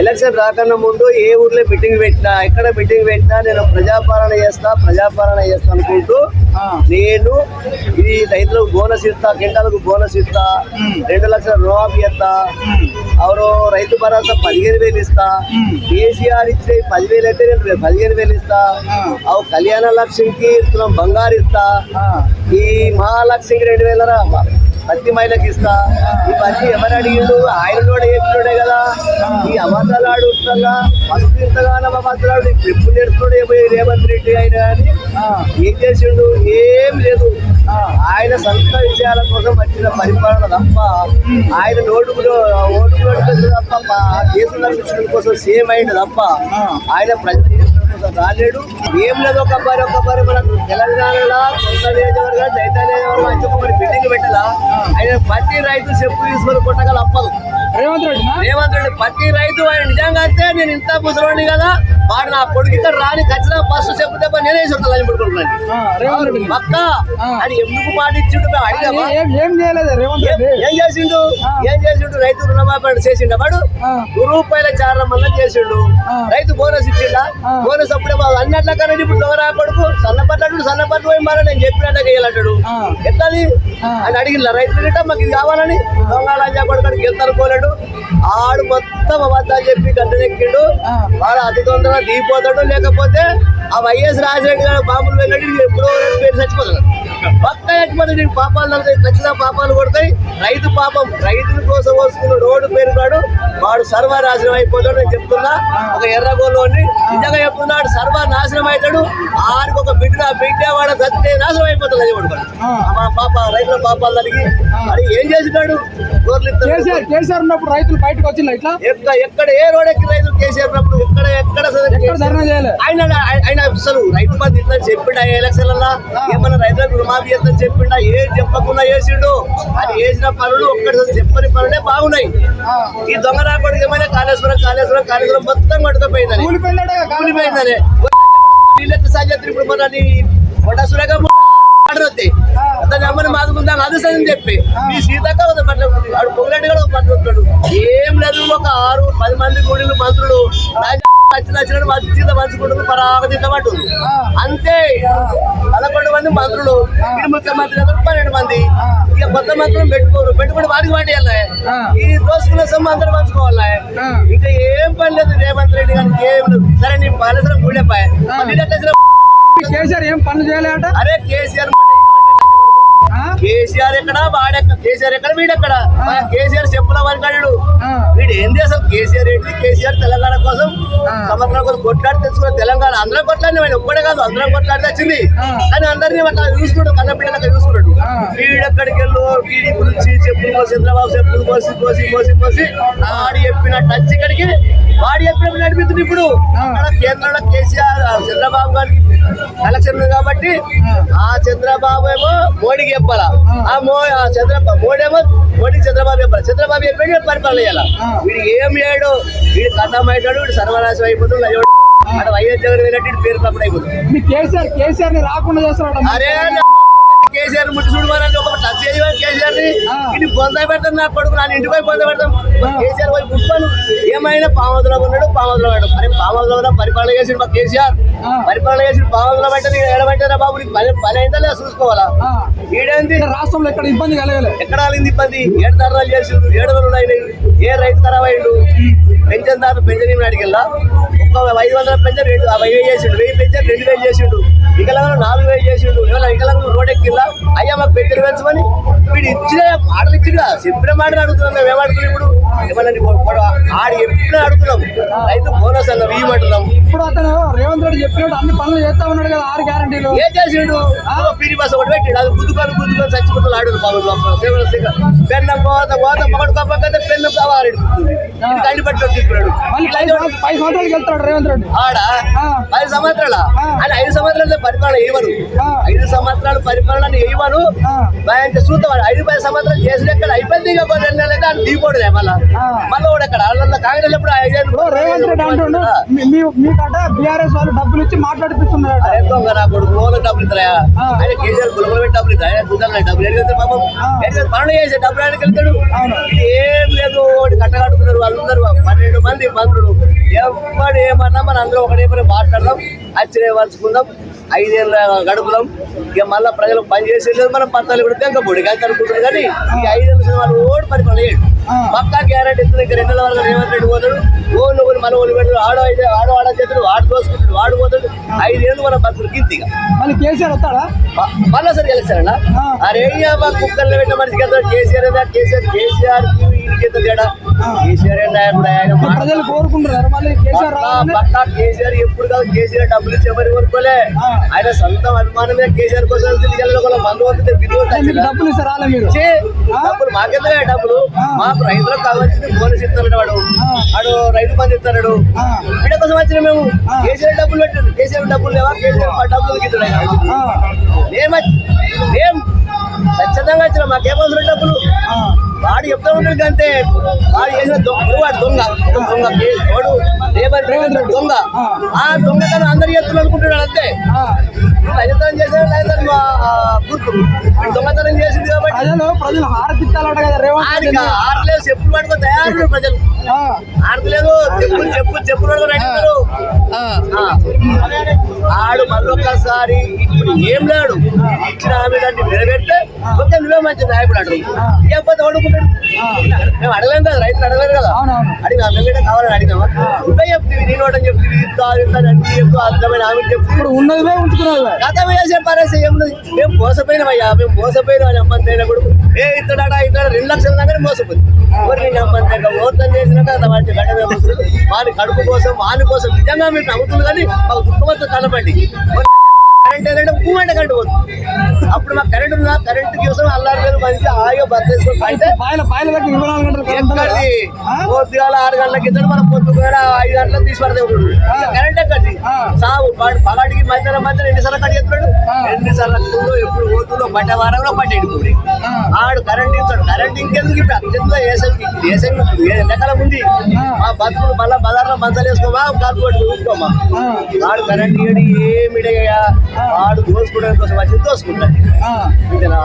Election రాకన్నా ముందు ఏ ఊర్లో meeting పెట్టినా ఎక్కడ మీటింగ్ పెట్టినా నేను ప్రజాపాలన చేస్తా ప్రజాపాలన చేస్తా అనుకుంటూ నేను ఇది రైతులకు బోనస్ ఇస్తా కింటాలకు బోనస్ ఇస్తా. రెండు లక్షల రుణమాఫీ ఇస్తా ఎవరో రైతు భరోసా పదిహేను వేలు ఇస్తా. కేసీఆర్ ఇచ్చే పదివేలు అయితే నేను పదిహేను వేలు ఇస్తా ఆ. అవు కళ్యాణ లక్ష్మికి ఇస్తున్నాం బంగారు ఇస్తా ఈ మహాలక్ష్మికి రెండు వేల పత్తి మైలకు ఇస్తా. ఇవన్నీ ఎవరు అడిగిండు? ఆయన కూడా చెప్పినోడే కదా. ఈ అబద్ధాలు ఆడుతుండగా ఫస్ట్ ఇంతగానో అబద్ధాలు ఆడు ఎప్పుడు నేర్చుకోడే పోయి రేవంత్ రెడ్డి ఆయన కానీ ఏం చేసిండు? ఏం లేదు. ఆ, ఆయన సొంత విషయాల కోసం వచ్చిన పరిపాలన తప్ప ఆయన నోటుకులో ఓటు నోటు తప్ప కేసులు కోసం సేమ్ అయింది తప్ప. ఆయన ప్రజలు రాలేడు. ఏం లేదు ఒక పరి ఒక పరి. మనకు తెలంగాణలో సొంత నియోజకవర్గం నియోజకవర్గం మరి బిల్డింగ్ పెట్టాలా. ఆయన ప్రతి రైతు చెప్పు తీసుకొని కొట్టగల అప్పదు. రేవంత్ రెడ్డినా రేవంత్ రెడ్డి ప్రతి రైతు ఆయన నిజంగా అంటే నేను ఇంత ముసలోని కదా వాడు నా కొడుకు ఇక్కడ రాని ఖచ్చితంగా ఫస్ట్ చెప్పు తప్ప నేనే చెప్తాను పడుకుంటున్నాను రెడ్డి. పక్క. అది ఎందుకు మేము అడిగామా ఏం చేయలేదు రేవంత్ ఏం రెడ్డి. ఏం చేసిండు. ఏం చేసిండు? రైతు రుణమాఫీ చేసిండు వాడు? రూపాయల చారం వల్ల చేసిండు. రైతు బోనస్ ఇచ్చిండా. బోనస్ అప్పుడే బాగా అన్నట్ల కానీ ఇప్పుడు దొంగ కొడుకు? సన్నపడ్డాడు సన్నపట్టు పోయి మరి నేను చెప్పినట్టు వేయాలంటాడు ఆ. ఎట్లది. అని అడిగిన రైతు గిట్ట మాకు ఇది కావాలని దొంగ లంజా కొడుకు గెలుతారు పోలేడు ఆడు మొత్తం అబద్ధాలు చెప్పి గడ్డనెక్కిండు. వాడు అతి తొందరగా దిగిపోతాడు. లేకపోతే ఆ వైఎస్ రాజరెడ్డి గారు బాంబులు వెళ్ళాడు ఎప్పుడో పేరు చచ్చిపోతాడు. వీడు పాపాలు తగ్గుతాయి ఖచ్చితంగా పాపాలు కొడతాయి. రైతు పాపం రైతుల కోసం వస్తున్న రోడ్డు పేరు కాడు వాడు సర్వనాశనం అయిపోతాడు నేను చెప్తున్నా. ఒక ఎర్రగోలోని నిజంగా చెప్తున్నాడు సర్వనాశనం అవుతాడు. ఆడికి ఒక బిడ్డ బిడ్డ వాడు సత్తే నాశనం అయిపోతాడు అది ఆ. మా పాప రైతుల పాపాలు తలిగి అది ఏం చేసినాడు. కేసీఆర్ ఉన్నప్పుడు రైతులు బయటకు వచ్చిండ్రు ఇట్లా? ఎక్కడ ఎక్కడ ఏ రోడ్ ఎక్కి రైతులు కేసీఆర్ ఉన్నప్పుడు ఎక్కడ ఎక్కడ ఆయన ఆయన అసలు రైతు బంధు ఇట్లా చెప్పిండు ఆ ఎలక్షన్లలో ఏమన్నా రైతులకు రుణమాఫీ చేస్తాను చెప్పిండా ఏం చెప్పకుండా చేసిండు. అది చేసిన పనులు ఒక్కటి చెప్పని పనులే బాగున్నాయి. ఈ దొంగ రాకూడదు ఏమైనా కాళేశ్వరం కాళేశ్వరం కాళేశ్వరం మొత్తం కాదు. కూలిపోయిందని. వీళ్ళకి సాధ్యత ఇప్పుడు మన కొండ సురేఖ అమ్మని మాదుకుందాం అది సరే చెప్పి. ఈ సీతక్క పొగలెడ్డి కూడా ఉంటాడు. ఏం లేదు ఒక ఆరు పది మంది గుడిలు మంత్రులు. నచ్చినట్టు మంచి సీత పంచుకుంటుంది పరాగ అంతే. పదకొండు మంది మంత్రులు ఈ ముఖ్యమంత్రి పన్నెండు మంది. ఇక కొత్త మంత్రులు పెట్టుకోరు పెట్టుకుని వారికి వాటి. ఈ దోసుకున్న సొమ్ము అందరూ పంచుకోవాలి. ఇంకా ఏం పని లేదు రేవంత్ రెడ్డి గారికి ఏం సరే నీ ఎట్లా ఈ కేసీఆర్ ఏం పనులు చేయలేట అరే కేసీఆర్ కేసీఆర్ ఎక్కడ? వాడెక్కడ కేసీఆర్ ఎక్కడ? వీడెక్కడ? కేసీఆర్ చెప్పుల వరకాడు వీడు ఏంది అసలు? కేసీఆర్ ఏంటి? కేసీఆర్ తెలంగాణ కోసం. సంవత్సరం కోసం కొట్లాడి తెచ్చుకున్న తెలంగాణ. అందరం కొట్లాడిన ఆయన. ఒక్కడే కాదు అందరం కొట్లాడి వచ్చింది. కానీ అందరినీ అట్లా చూసుకుంటాడు. కన్న బిడ్డలకి చూసుకున్నాడు. వీడెక్కడికి వెళ్ళు వీడి గురించి చెప్పులు మోసి చంద్రబాబు చెప్పులు మోసి మోసి మోసి మోసి వాడు చెప్పిన టచ్ ఇక్కడికి వాడు చెప్పినప్పుడు నడిపిస్తుంది ఇప్పుడు. కేంద్రంలో కేసీఆర్ చంద్రబాబు గారికి కలెక్షన్ ఉంది కాబట్టి ఆ. చంద్రబాబు ఏమో మోడీకి చెప్పాలా? ఆ. మో ఆ చంద్రబాబు మోడీ ఏమో మోడీకి చంద్రబాబు చెప్పాలి? చంద్రబాబు చెప్పి వీడు పరిపాలన చేయాలి. వీడు ఏం చేయడు వీడు కథం అవుతాడు వీడు సర్వనాశం అయిపోతుంది అయ్యోడు అక్కడ వైఎస్ జగన్ వెళ్ళినట్టు పేరు తప్పుడు అయిపోతుంది. కేసీఆర్ కేసీఆర్ రాకుండా అరే కేసీఆర్ ముట్టి చూడమని ఒక టచ్ చేయమని కేసీఆర్ని ఆ. ఇది పొంద పెడతాం నా కొడుకు నా ఇంటికి పోయి పొంద పెడతాం. కేసీఆర్ పోయి పుష్పను ఏమైనా పావదులో ఉన్నాడు ఉన్నాడు. మరి పావదులో ఉన్న పరిపాలన చేసి మా కేసీఆర్. పరిపాలన చేసి పావదులో పెట్టని ఎడబెట్టారా బాబు నీకు పని పని అయిందా లేదా చూసుకోవాలా? ఇక్కడ రాష్ట్రంలో ఎక్కడ ఇబ్బంది కలగలే. ఎక్కడ ఇబ్బంది? ఏడు ధరలు చేసిండు ఏడు వందలు అయినాయి. ఏ రైతు ఖరాబ్ అయ్యిండు పెన్షన్ దారు పెన్షన్ అడిగిల్లా ఒక్క ఐదు వందల పెన్షన్ రెండు వెయ్యి చేసిండు. వెయ్యి పెన్షన్ రెండు వేలు చేసిండు. వికలాంగులు నాలుగు వేలు చేసిండు. ఇవాళ వికలాంగులు రోడ్ ఎక్కిల్లా అయ్యా మాకు పెన్షన్ పెంచమని వీడు ఇచ్చిన మాటలు ఇచ్చిండు చెప్పిన మాటలు అడుగుతున్నాం మేము. ఏమడుగుతున్నాం ఇప్పుడు? ఏమన్నా? ఆడు ఎప్పుడు అడుగుతున్నాం? రైతు బోనస్ అన్న ఇవ్వమంటున్నాం ఇప్పుడు అతను రేవంత్ రెడ్డి చెప్పినట్టు అన్ని పనులు చేస్తా ఉన్నాడు కదా ఆరు గ్యారంటీలు. ఏం చేసిండు? పీరి బస్ ఒకటి పెట్టిండు. అది గుద్దుకొని గుద్దుకొని చచ్చిపోతుంది ఆడు పెన్నం పోత పోత మొగడు కప్పకతే పెన్ను కావాలి. కండి పట్టు తీసుకున్నాడు. పది సంవత్సరాలు- వెళ్తాడు రేవంత్ రెడ్డి. ఆడ? పది సంవత్సరాల. అని ఐదు సంవత్సరాలు పరిపాలన ఆ. ఐదు సంవత్సరాలు పరిపాలన ఆ, ఆయన చూస్తాడు ఐదు పది సంవత్సరాలు చేసిన ఎక్కడ అయిపోయింది ఇక కొన్ని రెండు నెలలు ఆయన దిగిపోడు మళ్ళా. మళ్ళీ కూడా ఎక్కడ? వాళ్ళ కాంగ్రెస్ ఎప్పుడు ఐదు ఇప్పుడు రేవంత్ రెడ్డి అంటుండు మీ- మీ మీకట బీఆర్ఎస్ వాళ్ళు డబ్బులు ఇచ్చి నా కొడుకు డబ్బులు ఇస్తారా. ఆయన కేసీఆర్ గులకులు పెట్టి డబ్బులు ఇస్తారా? ఆయన గుండాలు డబ్బులు వెళ్తారు పాపం. పనులు చేసే డబ్బులు ఆయనకి వెళ్తాడు. ఏం లేదు కట్టగట్టుకున్నారు వాళ్ళందరూ పన్నెండు మంది మంత్రులు. ఎవరు ఏమన్నా మన అందరూ ఒకటే పని మాట్లాడదాం అచ్చిరే వలుచుకుందాం ఐదేళ్ళ గడుపుదాం ఇక మళ్ళీ ప్రజలకు పని చేసేది మనం పత్రాలు కూడా తెంకపోడు కలిసి అనుకుంటుంది కానీ ఈ ఐదేళ్ళ వాళ్ళు ఓడి పని ఆ. పక్కా గ్యారెంటీ ఇస్తుంది ఇంకా రెండు వరకు రేవంత్ రెడ్డి పోతాడు ఓళ్ళు ఓళ్ళు మన ఓళ్ళు పెడతాడు ఆడో అయితే ఆడో ఆడ చేస్తాడు వాడు దోసుకుంటాడు వాడు పోతాడు. ఐదేళ్ళు మన బతుకులు గింతిగా మళ్ళీ కేసీఆర్ వస్తాడా మళ్ళా సరి గెలిచారన్న. అరే మా కుక్కర్లో పెట్టిన మనిషికి ఎంత కేసీఆర్ కేసీఆర్ కేసీఆర్ ఎంత తేడా. కేసీఆర్ ఏంటి ఆయన ఆయన ప్రజలు కోరుకుంటున్నారు మళ్ళీ కేసీఆర్ పక్కా కేసీఆర్ ఎప్పుడు కాదు కేసీఆర్ డబ్బులు ఇచ్చి ఎవరు కోరుకోలే. ఆయన సొంతం అభిమానమే కేసీఆర్ కోసం తిరిగి ఒక మందు విలువ మీకు డబ్బులు ఇస్తే రాలే మీరు చే, ఆ? డబ్బులు మాకెందుకే డబ్బులు. మాకు రైతులకు కావాల్సింది బోనస్ ఇస్తాడు వాడు. వాడు రైతు బంధు ఇస్తాడు. వీడ కోసం వచ్చిన మేము. కేసీఆర్ డబ్బులు పెట్టాడు కేసీఆర్ డబ్బులు మా ఖచ్చితంగా వచ్చిన మాకేం అవసరం డబ్బులు ఆ, వాడు చెప్తా ఉంటాడు అంతే వాడు చేసిన దొంగ వాడు దొంగ దొంగ వాడు రేవంత్ రెడ్డి దొంగ ఆ. ఆ దొంగతనం అందరు చేస్తున్నారు అనుకుంటున్నాడు అంతే. దొంగతనం చేసాడు లేదా గుర్తు వీడు దొంగతనం చేసింది కాబట్టి ప్రజలు ప్రజలు కదా రేవంత్ ఆడికి ఆడలేదు చెప్పులు పట్టుకొని తయారు ప్రజలు ఆ, ఆడలేదు చెప్పులు చెప్పులు చెప్పులు ఆ, ఆడు మళ్ళొక్కసారి ఇప్పుడు ఏం లేడు? ఇచ్చిన హామీ దాన్ని నిలబెడితే కొంచెం నువ్వే మంచి నాయకుడు అడుగు ఓడుకుంటాడు ఆ. మేము అడగలేం కదా రైతులు అడగలేరు కదా. అడిగా మేము కావాలని అడిగినామా? నువ్వే ఒకటి చెప్తుంది ఇంత ఇంత అన్ని చెప్తూ అర్థమైన హామీ చెప్తుంది ఇప్పుడు ఉన్నదివే ఉంచుకున్నదివే గతం వేసే పరేసే ఏమున్నది మేము మోసపోయినామయ్యా మేము మోసపోయినా అని అమ్మని అయినా కూడా. ఏ ఇతడా ఇతడ రెండు లక్షల దాకా మోసపోయింది. ఎవరు నేను అమ్మని దగ్గర మోసం చేసినాక గడ్డ మేము వాని కడుపు కోసం వాని కోసం నిజంగా మీరు నమ్ముతుంది కానీ మాకు దుఃఖమంతా కనపండి కరెంట్ ఏదంటే భూమంటే కరెంట్ పోతుంది అప్పుడు మాకు కరెంట్ ఉందా? కరెంట్ కోసం అల్లారు వేలు మంచి హాయిగా గంటలు? ఎక్కడిది? ఆ? పొద్దుగాల ఆరు గంటలకు ఇద్దరు మనం పొద్దుగాల ఐదు గంటలకు తీసి పడతాయి ఇప్పుడు కరెంట్ ఎక్కడి ఆ. సాగు పగాడికి మధ్యాహ్నం మధ్యాహ్నం ఎన్నిసార్లు కడిగేస్తున్నాడు ఆ. ఎన్నిసార్లు వస్తుందో ఎప్పుడు పోతుందో పడ్డ వారంలో పడ్డాడు ఇప్పుడు. ఆడు కరెంట్ ఇస్తాడు. కరెంట్ ఇంకెందుకు ఇప్పుడు? అత్యంత ఏసంగి ఏసంగి ఎండాకాలం ఉంది. ఆ. మా బతుకులు మళ్ళా బజార్లో మంచాలు వేసుకోమా కాలు పట్టి ఊసుకోమా ఆ, వాడు కరెంట్ ఇయ్యడు ఏమిడయ్యా వాడు దోసుకోవడానికి కోసం వచ్చి. ఇంతేనా